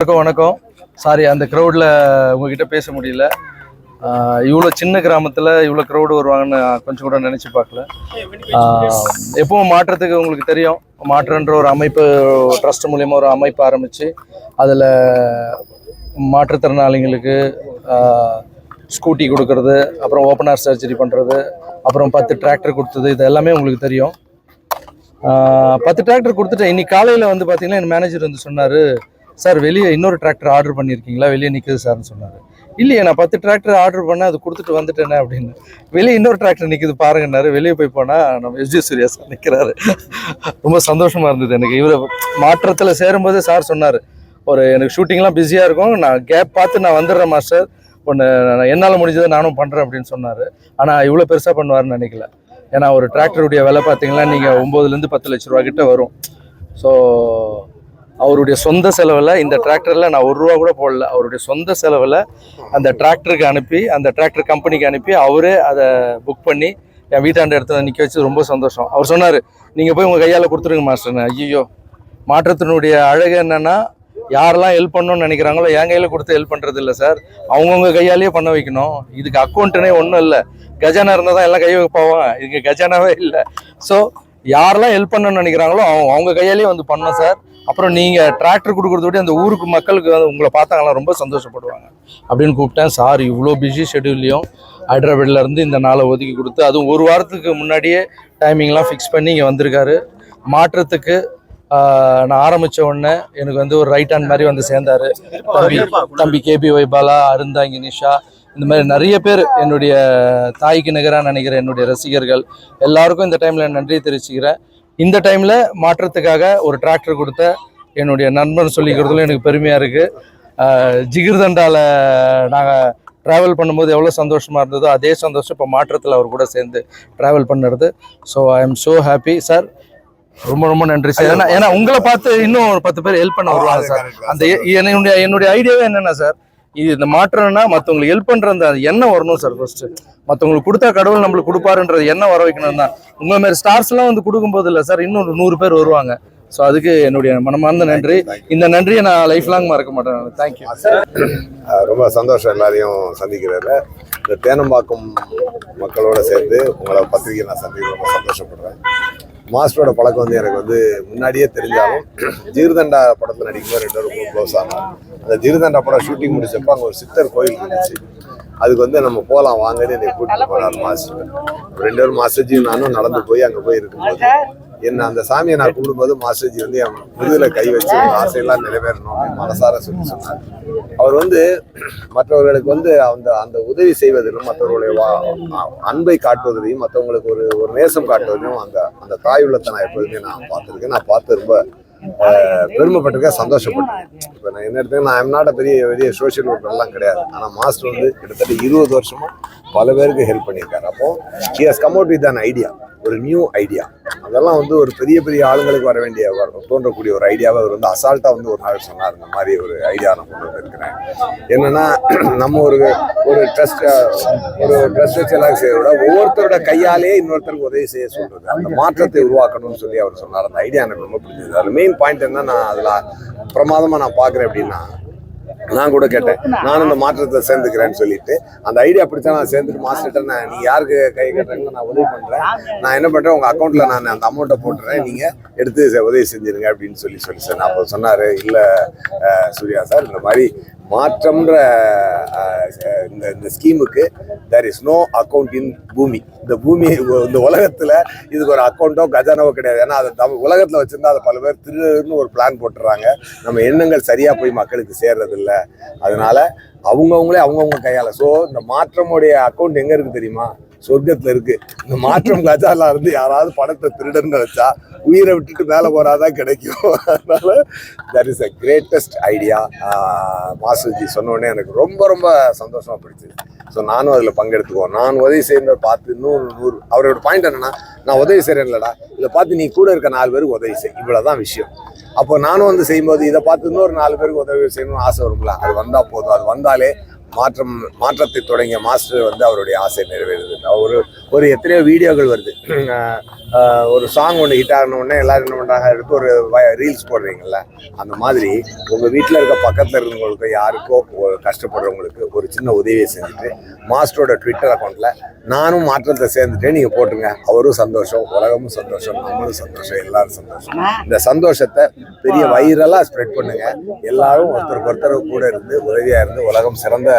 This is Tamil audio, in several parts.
வணக்கம் வணக்கம். சாரி அந்த க்ரௌடில் உங்ககிட்ட பேச முடியல. இவ்வளோ சின்ன கிராமத்தில் இவ்வளோ க்ரௌடு வருவாங்கன்னு கொஞ்சம் கூட நினச்சி பார்க்கல. எப்பவும் மாற்றத்துக்கு உங்களுக்கு தெரியும். மாற்றன்ற ஒரு அமைப்பு ட்ரஸ்ட் மூலியமாக ஒரு அமைப்பு ஆரம்பித்து அதில் மாற்றுத்திறனாளிங்களுக்கு ஸ்கூட்டி கொடுக்கறது அப்புறம் ஓப்பனார் சர்ஜரி பண்ணுறது அப்புறம் பத்து டிராக்டர் கொடுத்தது இது எல்லாமே உங்களுக்கு தெரியும். பத்து டிராக்டர் கொடுத்துட்டு இன்னைக்கு காலையில் வந்து பார்த்தீங்கன்னா என் மேனேஜர் வந்து சொன்னார் சார் வெளியே இன்னொரு டிராக்டர் ஆர்டர் பண்ணியிருக்கீங்களா? வெளியே நிற்குது சார்னு சொன்னார். இல்லையே நான் பத்து டிராக்டர் ஆர்டர் பண்ணேன் அது கொடுத்துட்டு வந்துட்டேனே அப்படின்னு. வெளியே இன்னொரு டிராக்டர் நிற்குது பாருங்கன்னாரு. வெளியே போய் போனால் நம்ம எஸ்ஜி சூர்யா சார் நிற்கிறாரு ரொம்ப சந்தோஷமாக இருந்தது எனக்கு. இவர் மாற்றத்தில் சேரும்போது சார் சொன்னார். ஒரு எனக்கு ஷூட்டிங்லாம் பிஸியாக இருக்கும். நான் கேப் பார்த்து நான் வந்துடுறேன் மாஸ்டர் ஒன்று என்னால் முடிஞ்சதை நானும் பண்ணுறேன் அப்படின்னு சொன்னார். ஆனால் இவ்வளோ பெருசாக பண்ணுவார்னு நினைக்கல. ஏன்னா ஒரு டிராக்டருடைய விலை பார்த்தீங்கன்னா நீங்கள் ஒம்போதுலேருந்து பத்து லட்ச ரூபா கிட்ட வரும். ஸோ அவருடைய சொந்த செலவில் இந்த டிராக்டரில் நான் ஒரு ரூபா கூட போடல. அவருடைய சொந்த செலவில் அந்த டிராக்டருக்கு அனுப்பி அந்த டிராக்டர் கம்பெனிக்கு அனுப்பி அவரே அதை புக் பண்ணி என் வீட்டாண்ட இடத்துல நிற்க வச்சு ரொம்ப சந்தோஷம். அவர் சொன்னார் நீங்கள் போய் உங்கள் கையால் கொடுத்துருங்க மாஸ்டர்னு ஐயோ மாற்றத்தினுடைய அழகு என்னன்னா யாரெல்லாம் ஹெல்ப் பண்ணணும்னு நினைக்கிறாங்களோ என் கையில் கொடுத்து ஹெல்ப் பண்ணுறது இல்லை சார் அவங்கவுங்க கையாலேயே பண்ண வைக்கணும். இதுக்கு அக்கௌண்ட்டுனே ஒன்றும் இல்லை. கஜானா இருந்தால் தான் எல்லாம் கை வைப்பாங்க. இதுக்கு கஜானாவே இல்லை. ஸோ யாரெல்லாம் ஹெல்ப் பண்ணணும்னு நினைக்கிறாங்களோ அவங்க அவங்க கையாலேயே வந்து பண்ணோம் சார் அப்புறம் நீங்கள் டிராக்டர் கொடுக்குறத விட அந்த ஊருக்கு மக்களுக்கு வந்து உங்களை பார்த்தாங்களா ரொம்ப சந்தோஷப்படுவாங்க. அப்படின்னு கூப்பிட்டேன். சார் இவ்வளோ பிஸி ஷெடியூல்லையும் ஹைதராபாத்லேருந்து இந்த நாளை ஒதுக்கி கொடுத்து அதுவும் ஒரு வாரத்துக்கு முன்னாடியே டைமிங்லாம் ஃபிக்ஸ் பண்ணி இங்கே வந்திருக்காரு. மாற்றத்துக்கு நான் ஆரம்பித்த உடனே எனக்கு வந்து ஒரு ரைட் ஹேண்ட் மாதிரி வந்து சேர்ந்தார். தம்பி தம்பி கேபி வைபாலா அருந்தாங்கி நிஷா இந்த மாதிரி நிறைய பேர் என்னுடைய தாய்க்கு நிகராக நினைக்கிற என்னுடைய ரசிகர்கள். எல்லாருக்கும் இந்த டைமில் நன்றி தெரிவிச்சுக்கிறேன். இந்த டைமில் மாற்றத்துக்காக ஒரு டிராக்டர் கொடுத்த என்னுடைய நண்பன் சொல்லிக்கிறதுல எனக்கு பெருமையாக இருக்குது ஜிகிர்தண்டாவில் நாங்கள் ட்ராவல் பண்ணும்போது எவ்வளோ சந்தோஷமாக இருந்ததோ அதே சந்தோஷம் இப்போ மாற்றத்தில் அவர் கூட சேர்ந்து ட்ராவல் பண்ணுறது. So I am so happy sir ரொம்ப ரொம்ப நன்றி சார் ஏன்னா ஏன்னா உங்களை பார்த்து இன்னும் ஒரு பத்து பேர் ஹெல்ப் பண்ண வருவாங்க சார் அந்த என்னுடைய என்னுடைய ஐடியாவே என்னென்ன சார் இது இந்த மாற்றம்னா மற்றவங்களுக்கு ஹெல்ப் பண்ற அந்த எண்ணம் வரணும் சார் ஃபர்ஸ்ட் மற்றவங்களுக்கு கொடுத்தா கடவுள் நம்மளுக்கு கொடுப்பாருன்றது எண்ணம் வர வைக்கணும் தான். உங்க மாதிரி ஸ்டார்ஸ் எல்லாம் வந்து கொடுக்கும்போது இல்லை சார் இன்னும் ஒரு நூறு பேர் வருவாங்க. ஸோ அதுக்கு என்னுடைய மனமார்ந்த நன்றி. இந்த நன்றியை நான் லைஃப் லாங் மறக்க மாட்டேன் தேங்க்யூ ரொம்ப சந்தோஷம் எல்லாரையும் சந்திக்கிறதுல. இந்த தேனம்பாக்கம் மக்களோட சேர்ந்து உங்களை பத்திரிகை நான் சந்திக்க ரொம்ப சந்தோஷப்படுறேன். மாஸ்டரோட பழக்கம் வந்து எனக்கு வந்து முன்னாடியே தெரிஞ்சாலும் ஜீர்தண்டா படத்தில் நடிக்கும்போது ரெண்டு பேரும் ரொம்ப க்ளோஸ் ஆகும் அந்த ஜீர்தண்டா படம் ஷூட்டிங் முடிச்சப்போ அங்கே ஒரு சித்தர் கோயில் இருந்துச்சு. அதுக்கு வந்து நம்ம போகலாம் வாங்கன்னு என்னை கூட்டிட்டு போனார் மாஸ்டர். ரெண்டு பேரும் மாஸ்டர்ஜியும் நானும் நடந்து போய் அங்கே போய் இருக்கும்போது என்ன அந்த சாமியை நான் கும்பிடும்போது மாஸ்டர்ஜி வந்து என் முதுகுல கை வச்சு ஆசையெல்லாம் நிறைவேறணும் அப்படின்னு மனசார சொல்லி சொன்னார். அவர் வந்து மற்றவர்களுக்கு வந்து அந்த அந்த உதவி செய்வதிலும் மற்றவர்களுடைய அன்பை காட்டுவதிலையும் மற்றவங்களுக்கு ஒரு ஒரு நேசம் காட்டுவதிலும் அந்த அந்த தாய் உள்ளத்தை நான் எப்போதுமே நான் பார்த்துருக்கேன். நான் பார்த்து ரொம்ப பெருமைப்பட்டிருக்கேன் சந்தோஷப்பட்டிருக்கேன். இப்போ நான் என்ன எடுத்தேன் நான் எம்நாட பெரிய பெரிய சோஷியல் ஒர்க்கர்லாம் கிடையாது. ஆனால் மாஸ்டர் வந்து கிட்டத்தட்ட இருபது வருஷமா பல பேருக்கு ஹெல்ப் பண்ணியிருக்காரு. அப்போ he has come out with an idea ஒரு நியூ ஐடியா அதெல்லாம் வந்து ஒரு பெரிய பெரிய ஆளுங்களுக்கு வர வேண்டிய தோன்றக்கூடிய ஒரு ஐடியாவை அவர் வந்து அசால்ட்டாக வந்து ஒரு நாள் சொன்னார். இந்த மாதிரி ஒரு ஐடியா நான் கொண்டு வந்திருக்கிறேன். என்னென்னா நம்ம ஒரு ஒரு ட்ரஸ்ட் ஒரு ட்ரஸ்ட் வச்சு செய்கிறத விட ஒவ்வொருத்தரோட கையாலே இன்னொருத்தருக்கு உதவி செய்ய சொல்றது. அந்த மாற்றத்தை உருவாக்கணும்னு சொல்லி அவர் சொன்னார். அந்த ஐடியா எனக்கு ரொம்ப பிடிச்சது அதில் மெயின் பாயிண்ட் என்ன நான் அதில் பிரமாதமாக நான் பார்க்குறேன் அப்படின்னா நான் கூட கேட்டேன். நானும் இந்த மாற்றத்தை சேர்ந்துக்கிறேன்னு சொல்லிட்டு. அந்த ஐடியா பிடிச்சா நான் சேர்ந்துட்டு மாஸ்டர்கிட்ட நான் நீ யாருக்கு கை கட்டுறீங்களோ நான் உதவி பண்றேன். நான் என்ன பண்றேன் உங்க அக்கௌண்ட்ல நான் அந்த அமௌண்ட்டை போட்டுறேன். நீங்க எடுத்து உதவி செஞ்சிருங்க அப்படின்னு சொல்லி சொல்லி சார் அப்போ சொன்னாரு இல்ல சூர்யா சார் இந்த மாதிரி மாற்றம்ன்ற இந்த இந்த ஸ்கீமுக்கு there is no account in பூமி. இந்த பூமி இந்த உலகத்தில் இதுக்கு ஒரு அக்கௌண்ட்டோ கஜானாவோ கிடையாது. ஏன்னா அதை உலகத்தில் வச்சுருந்தா அதை பல பேர் திருன்னு ஒரு பிளான் போட்டுறாங்க. நம்ம எண்ணங்கள் சரியாக போய் மக்களுக்கு சேர்றதில்ல. அதனால் அதனால அவங்கவுங்களே அவங்கவுங்க கையால். ஸோ இந்த மாற்றமுடைய அக்கௌண்ட் எங்கே இருக்குது தெரியுமா? சொர்க்கத்துல இருக்கு. இந்த மாற்றம் கஜால இருந்து யாராவது பணத்தை திருடன்னு வச்சா உயிரை விட்டுட்டு மேலே போறாதான் கிடைக்கும். அதனால that is a greatest idea மாஸ்டர்ஜி சொன்னோடனே எனக்கு ரொம்ப ரொம்ப சந்தோஷமா பிடிச்சது ஸோ நானும் அதில் பங்கெடுத்துக்குவோம். நான் உதவி செய்யறத பார்த்து இன்னும் நூறு. அவரோட பாயிண்ட் என்னன்னா நான் உதவி செய்கிறேன் இல்லடா இதை பார்த்து நீ கூட இருக்க நாலு பேருக்கு உதவி செய். இவ்வளோதான் விஷயம். அப்போ நானும் வந்து செய்யும்போது இதை பார்த்து இன்னொரு நாலு பேருக்கு உதவி செய்யணும்னு ஆசை வரும்ல. அது வந்தால் போதும். அது வந்தாலே மாற்றம் மாற்றத்தை தொடங்கிய மாஸ்டர் வந்து அவருடைய ஆசை நிறைவேறுது. ஒரு ஒரு எத்தனையோ வீடியோகள் வருது. ஒரு சாங் ஒன்று ஹிட் ஆகின உடனே எல்லாரும் என்ன பண்ணுறாங்க எடுத்து ஒரு ரீல்ஸ் போடுறீங்கல்ல அந்த மாதிரி உங்கள் வீட்டில் இருக்க பக்கத்தில் இருந்தவங்களுக்கு யாருக்கோ கஷ்டப்படுறவங்களுக்கு ஒரு சின்ன உதவியை செஞ்சுட்டு மாஸ்டரோட ட்விட்டர் அக்கௌண்ட்டில் நானும் மாற்றத்தை சேர்ந்துட்டே நீங்கள் போட்டுங்க. அவரும் சந்தோஷம் உலகமும் சந்தோஷம் நம்மளும் சந்தோஷம் எல்லாரும் சந்தோஷம். இந்த சந்தோஷத்தை பெரிய வைரலாக ஸ்ப்ரெட் பண்ணுங்க. எல்லாரும் ஒருத்தருக்கு ஒருத்தர் கூட இருந்து உதவியாக இருந்து உலகம் சிறந்த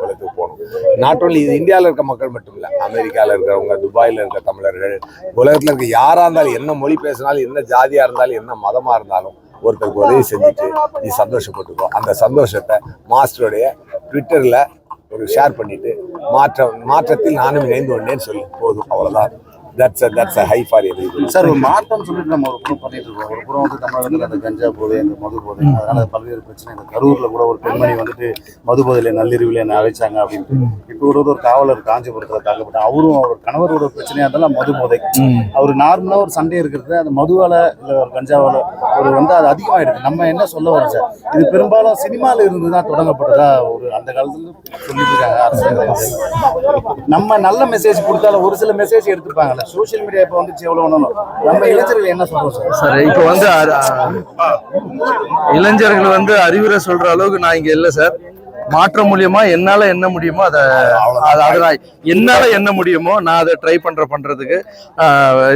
உலகத்துக்கு போகணும். நாட் ஓன்லி இது இந்தியாவில் இருக்க மக்கள் மட்டும் இல்லை அமெரிக்காவில் இருக்கிறவங்க துபாயில் இருக்க தமிழர்கள் உலகத்தில் இருக்க யாராக இருந்தாலும் என்ன மொழி பேசினாலும் என்ன ஜாதியாக இருந்தாலும் என்ன மதமாக இருந்தாலும் ஒருத்தருக்கு உதவி செஞ்சுட்டு நீ சந்தோஷப்பட்டுக்கோ. அந்த சந்தோஷத்தை மாஸ்டருடைய ட்விட்டரில் ஒரு ஷேர் பண்ணிட்டு மாற்றம் மாற்றத்தில் நானும் இணைந்து கொண்டேன்னு சொல்லி போதும். அவ்வளோதான் that's that's high for every sir ஒரு மாற்றம் சொல்லிட்டு நம்ம ஒரு புறம் பண்ணிட்டு இருக்கோம். ஒரு புறம் வந்து தமிழகத்தில் அந்த கஞ்சா போதை அந்த மது போதை. அதனால பல்வேறு பிரச்சனை. இந்த கரூர்ல கூட ஒரு பெண்மணி வந்துட்டு மது போதையில நள்ளிரவில் என்ன அழைச்சாங்க அப்படின்ட்டு. இப்போ ஒரு ஒரு காவலர் காஞ்சிபுரத்தில் தாக்கப்பட்டார் அவரும் அவர் கணவரோட ஒரு பிரச்சனையா இருந்தாலும் மது போதை. அவர் நார்மலா ஒரு சண்டை இருக்கிறது அந்த மதுவால இல்ல ஒரு கஞ்சாவால ஒரு வந்து அது அதிகமாயிடுது நம்ம என்ன சொல்ல வரோம் சார் இது பெரும்பாலும் சினிமால இருந்து தான் தொடங்கப்பட்டதா ஒரு அந்த காலத்துல சொல்லிட்டு இருக்காங்க அரசியல். நம்ம நல்ல மெசேஜ் கொடுத்தாலும் ஒரு சில மெசேஜ் எடுத்துப்பாங்கல்ல சோஷியல் மீடியா இப்போ வந்துச்சு எவ்வளோ ஒன்றும் நம்ம இளைஞர்கள் என்ன சொல்றோம் சார்? சார் இப்போ வந்து இளைஞர்கள் வந்து அறிவுரை சொல்ற அளவுக்கு நான் இங்க இல்லை சார். மாற்றம் மூலியமா என்னால என்ன முடியுமோ அதை அதை அதை நான் என்னால என்ன முடியுமோ நான் அதை ட்ரை பண்ற பண்றதுக்கு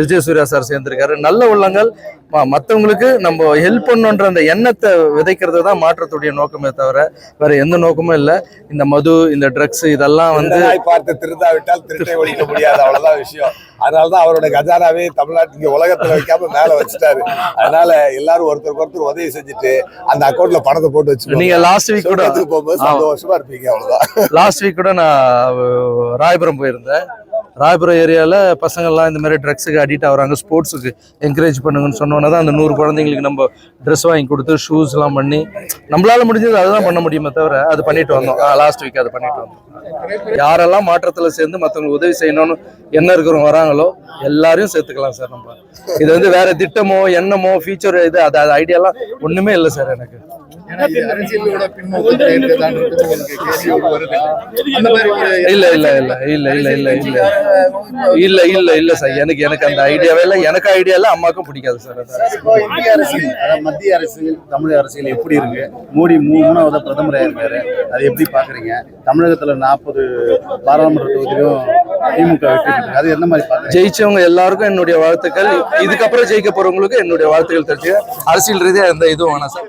ஜே. சூர்யா சார் சேர்ந்திருக்காரு. நல்ல உள்ளங்கள். ம- மத்தவங்களுக்கு நம்ம ஹெல்ப் பண்ணுன்ற அந்த எண்ணத்தை விதைக்கிறது தான் மாற்றத்துடைய நோக்கமே தவிர வேற எந்த நோக்கமும் இல்லை. இந்த மது இந்த ட்ரக்ஸ் இதெல்லாம் வந்து பார்த்து திருந்தாவிட்டால் திருட்டை ஒழிக்க முடியாது. அவ்வளவுதான் விஷயம். அதனாலதான் அவரோட கஜானாவே தமிழ்நாட்டு இங்க உலகத்துல வைக்காம மேல வச்சுட்டாரு. அதனால எல்லாரும் ஒருத்தருக்கு ஒருத்தர் உதவி செஞ்சுட்டு அந்த அக்கௌண்ட்ல பணத்தை போட்டு வச்சு நீங்க லாஸ்ட் வீக் கூட போகும்போது சந்தோஷமா இருப்பீங்க அவ்வளவுதான். லாஸ்ட் வீக் கூட நான் ராயபுரம் போயிருந்தேன். ராயபுரம் ஏரியாவில் பசங்கள்லாம் இந்த மாதிரி ட்ரக்ஸுக்கு அடிக்ட் ஆகிறாங்க ஸ்போர்ட்ஸுக்கு என்கரேஜ் பண்ணுங்கன்னு சொன்னோன்னே தான் அந்த நூறு குழந்தைங்களுக்கு நம்ம ட்ரெஸ் வாங்கி கொடுத்து ஷூஸ்லாம் பண்ணி நம்மளால முடிஞ்சது அதுதான் பண்ண முடியுமே தவிர அது பண்ணிட்டு வந்தோம். லாஸ்ட் வீக் அது பண்ணிட்டு வந்தோம். யாரெல்லாம் மாற்றத்தில் சேர்ந்து மற்றவங்களுக்கு உதவி செய்யணும்னு என்ன இருக்கிறவங்க வராங்களோ எல்லாரையும் சேர்த்துக்கலாம் சார் நம்ம. இது வந்து வேற திட்டமோ எண்ணமோ ஃபியூச்சர் இது அது ஐடியாலாம் ஒன்றுமே இல்லை சார் எனக்கு. அரசியலோட பின்னோக்கத்தில் உங்களுக்கு கேள்வி வருது. அந்த மாதிரி ஒரு இல்ல இல்ல இல்ல இல்ல இல்ல இல்ல இல்ல. இல்ல இல்ல இல்ல சார். எனக்கு எனக்கு அந்த ஐடியாவே இல்ல. எனக்கு ஐடியா இல்ல அம்மாக்கும் பிடிக்காது சார். இந்திய அரசியல் அதாவது மத்திய அரசியல் தமிழக அரசியல் எப்படி இருக்கு? மோடி மூணாவது பிரதமராக இருக்காரு. அதை எப்படி பாக்குறீங்க? தமிழகத்துல நாற்பது பாராளுமன்ற தொகுதியிலும் திமுக வெற்றி அது எந்த மாதிரி ஜெயிச்சவங்க எல்லாருக்கும் என்னுடைய வாழ்த்துக்கள். இதுக்கப்புறம் ஜெயிக்க போறவங்களுக்கு என்னுடைய வாழ்த்துக்கள் தெரிஞ்சு அரசியல் ரீதியா எந்த இதுவும் வேணாம் சார்.